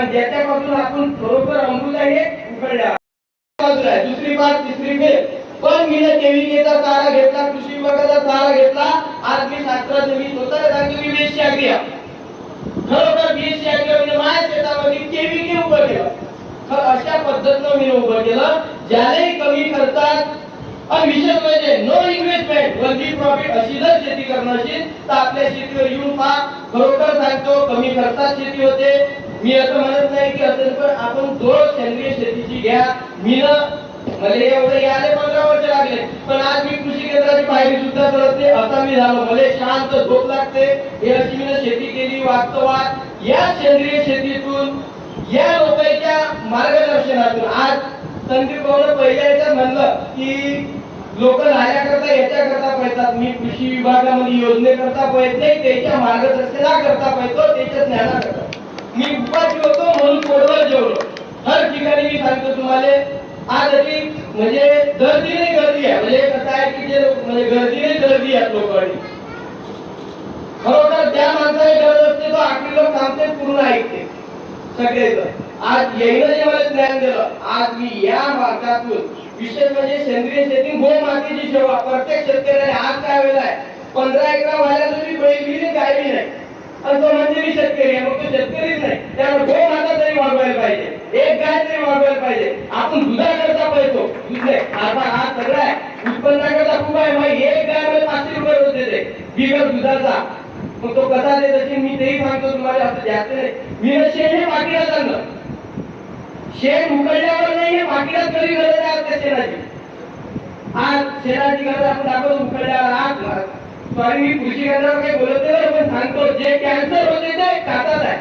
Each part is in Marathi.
पण ज्याच्यापासून आपण खरोखर अमृत आहे उघडल्या बाजूला दुसरी बार तिसरी फेर. पण मी केविकेचा सहारा घेतला कृषी विभागाचा सहारा घेतला. आज मी शास्त्राचं मी स्वतः सांगतो मी बीएससी आग्रिया खरोखर बीएससी आग्रिया म्हणजे माझ्या शेतामध्ये केविके उभं केलं. तर अशा पद्धतीनं मी उभं केलं ज्याने कमी खर्चात आणि विशेष म्हणजे नो इन्व्हेस्टमेंट वरती प्रॉफिट अशी जर शेती करणार असेल तर आपल्या शेतीवर येऊन पहा. खरोखर सांगतो कमी खर्चात शेती होते. मी असं म्हणत नाही की असेल पण आपण दोन सेंद्रिय शेतीची घ्या. मी ना मला एवढं याले पंधरा वर्ष लागले पण आज मी कृषी केंद्राची पायरी सुद्धा करत नाही. असा मी झालो मला शांत झोप लागते. हे अशी मी शेती केली वास्तवात. या सेंद्रिय शेतीतून या लोकांच्या मार्गदर्शनातून आज संदीप भाऊन पहिल्या याच्यात म्हणलं की लोक करता याच्या करता पळतात. मी कृषी विभागामध्ये योजनेकरता पळत नाही त्याच्या मार्गदर्शनाकरता पळतो त्याच्या ज्ञानाकरता. मी उपाशी होतो म्हणून पोटवर जेवलो. हर ठिकाणी मी सांगतो तुम्हाला आजही म्हणजे गर्दी नाही गर्दी आहे. म्हणजे कसं आहे की जे म्हणजे गर्दी नाही गर्दी आहेत लोकांनी खरोखर त्या माणसाने गरज असते तो आखरी लोक सांगते पूर्ण ऐकते. सगळेच आज येईन जे मला ज्ञान दिलं आज मी या मार्गातून विशेष म्हणजे सेंद्रिय शेती गो मातीची सेवा प्रत्येक शेतकऱ्याने आज काय वेळेला आहे? पंधरा एकर व्हायला तुम्ही बैल बी आणि तो म्हणजे मी शेतकरी आहे मग तो शेतकरीच नाही. त्यामुळे दोन माता तरी वागवायला पाहिजे. एक गाय तरी वागवायला पाहिजे. आपण दुधाकरता पाहतो. दूध आता हा सगळा आहे उत्पन्नाकरता खूप आहे. मग एक गाय मला पाचशे रुपये रोज देते. बिगर दुधाचा. मग तो कसा देत असेल मी तेही सांगतो तुम्हाला. असं जास्त नाही. मी शेण हे पाकिटात आणलं शेण उकडल्यावर नाही हे पाकिटात कधी गरज आहे आपल्या शेणाची. आज शेणाची गरज आपण दाखवतो उकडल्यावर आज स्वामी मी कृषी केंद्रावर काही बोलत नाही पण सांगतो जे कॅन्सर होते ते खातात आहे.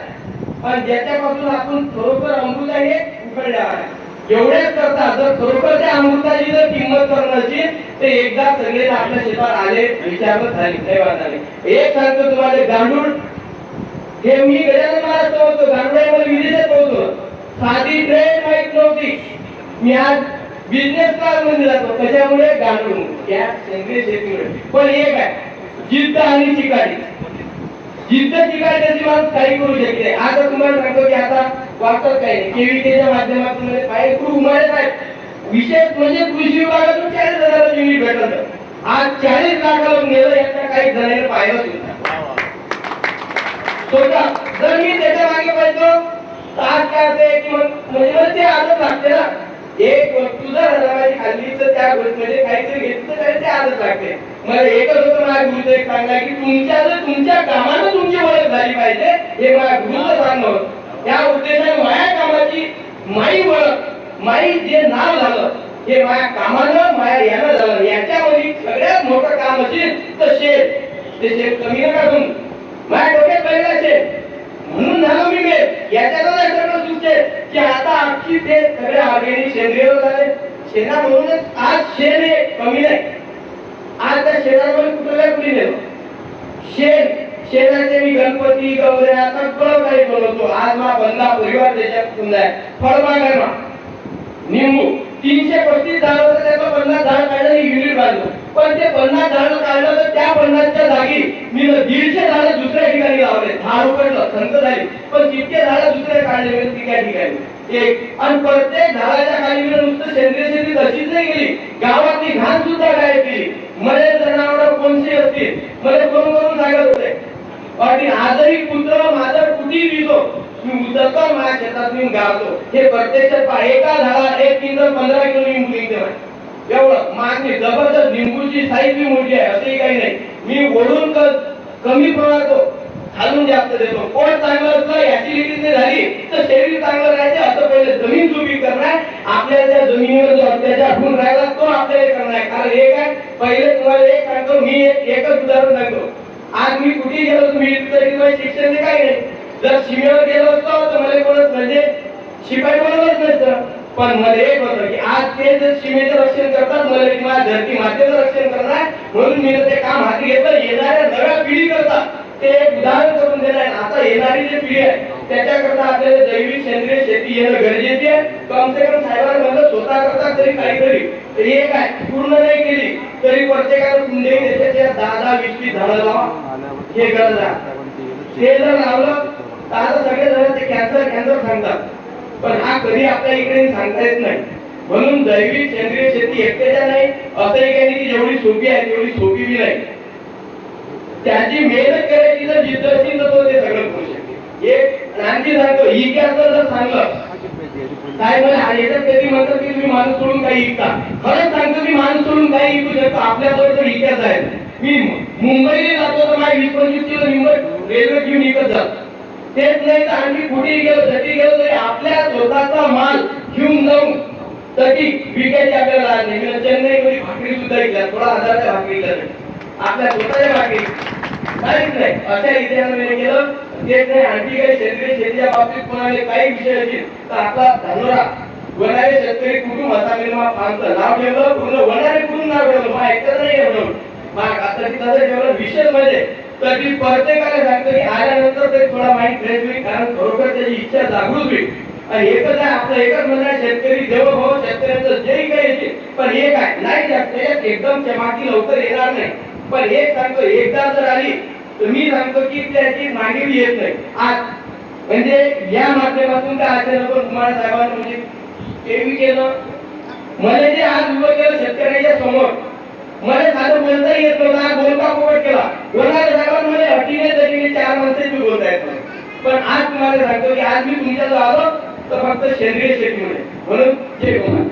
पण ज्याच्यापासून आपण खरोखर अमृत हे उकडल्यावर आहे. एवढेच करता जर खरोखर त्या अमृताची जर किंमत करण्याची असेल तर एकदा सगळे आपल्या शेतात आले विचारत झाली काही वाद झाली. एक सांगतो तुम्हाला गांडूळ हे मी गजानन महाराज पोहोचतो गांडुळ्यामध्ये विदेशात पोहोचतो साधी ट्रेन माहीत नव्हती. मी आज बिझनेस क्लासमध्ये जातो त्याच्यामुळे गांडूळ. या सेंद्रिय शेतीमुळे. पण एक आहे जिद्द आणि चिकाटी. जिद्द चिकाटी त्याची माणूस काही करू शकते आता तुम्हाला सांगतो की आता वाटत काही केव्हीकेच्या माध्यमातून म्हणजे बाहेर खूप उमाळे आहेत विशेष म्हणजे कृषी विभागातून चाळीस हजार युनिट भेटत आज चाळीस लाखावर नेलं याच्या काही जणांनी पाहिलं सुद्धा. स्वतः जर मी त्याच्यामागे पाहिजे तर आज काय होते की मग म्हणजे मला ते आदत लागते ना. एक वस्तू जर हजाराची खाल्ली तर त्या गोष्टीमध्ये काहीतरी घेतलं तर ते आदत लागते. मला एकच होतं माझ्या गुरुचं एक सांगला की तुमच्या जर तुमच्या कामानं तुमची ओळख झाली पाहिजे हे माझ्या गुरुचं सांगणं होतं. त्या उद्देशाने माझ्या कामाची माई ओळख माई जे नाव झालं हे माझ्या कामानं माझ्या यानं झालं. याच्यामध्ये सगळ्यात मोठं काम असेल तर शेत. ते शेत कमी नका करून माझ्या डोक्यात पहिला शेत. म्हणून झालो मी मेल. याच्यातच सगळं सुचे की आता आमची ते सगळे ऑर्गेनिक सेंद्रिय झाले. शेणा म्हणूनच आज शेण हे कमी नाही. आज त्या शेणामध्ये कुठल्या कुठे नेलो शेण शेजारचे मी गणपती गौऱ्या सगळं काही बनवतो आज मा बंदा परिवार त्याच्यात समजा आहे. फळबाग निंबू. तीनशे पस्तीस झाड होतं त्याचं पन्नास झाड काढलं युनिट बांधलं. पण ते पन्नास झाड काढलं तर त्या पन्नासच्या जागी मी दीडशे झाड दुसऱ्या ठिकाणी लावले. झाड उकडलं संत झाली. पण जितके झाड दुसऱ्या काढले म्हणजे तिक्या ठिकाणी. एक. आणि प्रत्येक झाडाच्या खाली मी नुसतं सेंद्रिय शेती तशीच नाही गेली गावातली घाण सुद्धा गायब केली. मले जनावर कोणती असतील? मला फोन करून सांगत होते? आणि आजही पुत्र माझा कुठेही विजो. मी उचलतो माझ्या शेतात मी गावतो हे प्रत्यक्ष एका झाडा एक किलो पंधरा किलो लिंबू निघते एवढं मागणी जबरदस्त लिंबूची साईज मी मोठी आहे असंही काही नाही. मी ओढून कमी पळतो. घालून जास्त देतो पोट चांगलं असलं ऍसिडिटी नाही झाली तर शरीर चांगलं राहायचं. असं पहिले जमीन सुपीक करणार. आपल्या त्या जमिनीवर जो अत्याचार होऊन राहिला तो आपल्याला करणार. कारण हे काय? पहिले तुम्हाला एक सांगतो मी एक एकच उदाहरण सांगतो. आज मी कुठे गेलो तुम्ही तरी शिक्षण ते काही नाही. जर सीमेवर गेलो असतो तर मला कोणत म्हणजे शिपाई बनवलंच नसतं. पण मला एक होतं की आज ते जर सीमेचं रक्षण करतात मला एक माझ्या धरती मातेचं रक्षण करणार. म्हणून मी ते काम हाती घेतलं. येणाऱ्या नव्या पिढी करता ते उदाहरण करून देणार आहे. आता येणारी जी पिढी आहे त्याच्याकरता आपल्याला जैविक सेंद्रिय शेती येणं गरजेची आहे. कम से कम साहेबांना म्हणलं स्वतः करता तरी काहीतरी. हे काय पूर्ण नाही केली तरी प्रत्येकाला कुंडे दहा दहा वीस वीस झाडं लावा. हे गरज आहे. ते जर लावलं तर आता सगळे जण ते कॅन्सर कॅन्सर सांगतात. पण हा कधी आपल्या इकडे सांगता येत नाही. म्हणून जैविक सेंद्रिय शेती एकट्याच्या नाही असंही काही की जेवढी सोपी आहे तेवढी सोपी बी नाही. त्याची मेहनत करायची जर जिद्द असेल तर तो ते सगळं करू शकते. एक आणखी सांगतो ही काय जर सांगलं? साहेब याच्यात कधी म्हणतात की तुम्ही माणूस सोडून काही विकता खरंच सांगतो मी माणूस सोडून काही विकू शकतो. आपल्याजवळ तर इतिहास आहे मी मुंबईला जातो तर माझी वीस पंचवीस किलो मुंबई रेल्वे घेऊन इकत जातो तेच नाही तर आणखी कुठेही गेलो जटी गेलो तरी आपल्या स्वतःचा माल घेऊन जाऊन तरी विकायची आपल्याला राहत नाही. मी चेन्नई मध्ये भाकरी सुद्धा इकल्या थोडा हजाराच्या भाकरी इकल्या. आपल्या स्वतःच्या भाकरी काहीच नाही. अशा इतिहासाने केलं तेच नाही आणखी काही शेतकरी शेतीच्या बाबतीत कोणाला काही विषय असतील तर आपला धानोरा वनारे शेतकरी कुटुंब असा मी आमचं नाव ठेवलं. पूर्ण वनारे कुटुंब नाव ठेवलं. मा ऐकत नाही ठेवलं मा आता ती तसं ठेवलं विशेष म्हणजे तर ती प्रत्येकाला सांगतो की आल्यानंतर तरी थोडा माहीत फ्रेश होईल कारण खरोखर त्याची इच्छा जागृत होईल. आणि एकच आहे आपलं एकच म्हणणं आहे शेतकरी देवभाव हो, शेतकऱ्यांचं जे काही येते पण एक आहे नाही त्याच्यात एकदम चमाकी लवकर येणार नाही. पण हे सांगतो एकदा जर आली तर मी सांगतो की त्याची मागे येत नाही आज म्हणजे या माध्यमातून काय असेल पण कुमार साहेबांना म्हणजे ते बी केलं मला जे आज उभं केलं शेतकऱ्याच्या समोर मला साधं बोलता येत नव्हतं आज बोलता कोवट केला बोलणाऱ्या साहेबांना मला अटीने तरीने चार माणसं मी बोलता येत नव्हतं. पण आज तुम्हाला सांगतो की आज मी तुमच्या आलो तर फक्त सेंद्रिय शेतीमुळे म्हणून जय कुमार